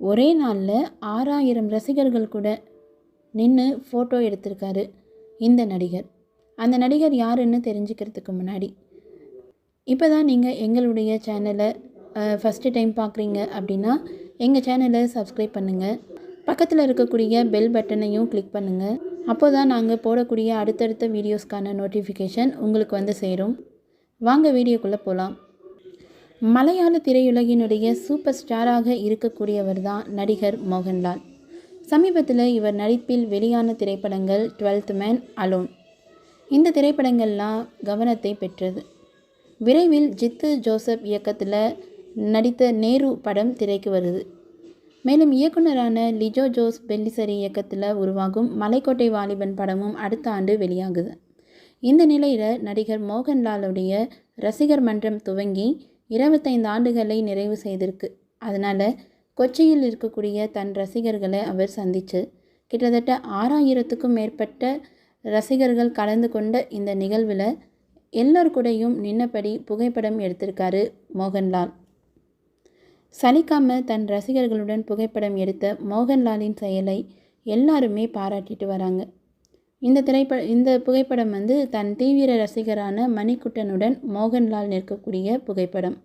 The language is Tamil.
ஒரே நாளில் ஆறாயிரம் ரசிகர்கள் கூட நின்று ஃபோட்டோ எடுத்திருக்காரு இந்த நடிகர். அந்த நடிகர் யாருன்னு தெரிஞ்சுக்கிறதுக்கு முன்னாடி. இப்போ தான் நீங்கள் எங்களுடைய சேனலை ஃபஸ்ட்டு டைம் பார்க்குறீங்க அப்படின்னா எங்கள் சேனலை சப்ஸ்கிரைப் பண்ணுங்கள் பக்கத்தில் இருக்கக்கூடிய பெல் பட்டனையும் கிளிக் பண்ணுங்கள் அப்போ தான் நாங்கள் போடக்கூடிய அடுத்தடுத்த வீடியோஸ்க்கான நோட்டிஃபிகேஷன் உங்களுக்கு வந்து சேரும். வாங்க வீடியோக்குள்ளே போகலாம் மலையாள திரையுலகினுடைய சூப்பர் ஸ்டாராக இருக்கக்கூடியவர் தான் நடிகர் மோகன்லால். சமீபத்தில் இவர் நடிப்பில் வெளியான திரைப்படங்கள் டுவெல்த் மேன் அலோன். இந்த திரைப்படங்கள்லாம் கவனத்தை பெற்றது. விரைவில் ஜித்து ஜோசப் இயக்கத்தில் நடித்த நேரு படம் திரைக்கு வருது. மேலும் இயக்குனரான லிஜோ ஜோஸ் பெல்லிசரி இயக்கத்தில் உருவாகும் மலைக்கோட்டை வாலிபன் படமும் அடுத்த ஆண்டு வெளியாகுது. இந்த நிலையில் நடிகர் மோகன்லாலுடைய ரசிகர் மன்றம் துவங்கி இருபத்தைந்து ஆண்டுகளை நிறைவு செய்திருக்கு. அதனால் கொச்சியில் இருக்கக்கூடிய தன் ரசிகர்களை அவர் சந்தித்து கிட்டத்தட்ட ஆறாயிரத்துக்கும் மேற்பட்ட ரசிகர்கள் கலந்து கொண்ட இந்த நிகழ்வில் எல்லோர் கூடயும் நின்னபடி புகைப்படம் எடுத்திருக்காரு மோகன்லால். சலிக்காம தன் ரசிகர்களுடன் புகைப்படம் எடுத்த மோகன்லாலின் செயலை எல்லாருமே பாராட்டிட்டு வராங்க. இந்த திரைப்பட இந்த புகைப்படம் வந்து தன் தீவிர ரசிகரான மணிக்குட்டனுடன் மோகன்லால் நிற்கக்கூடிய புகைப்படம்.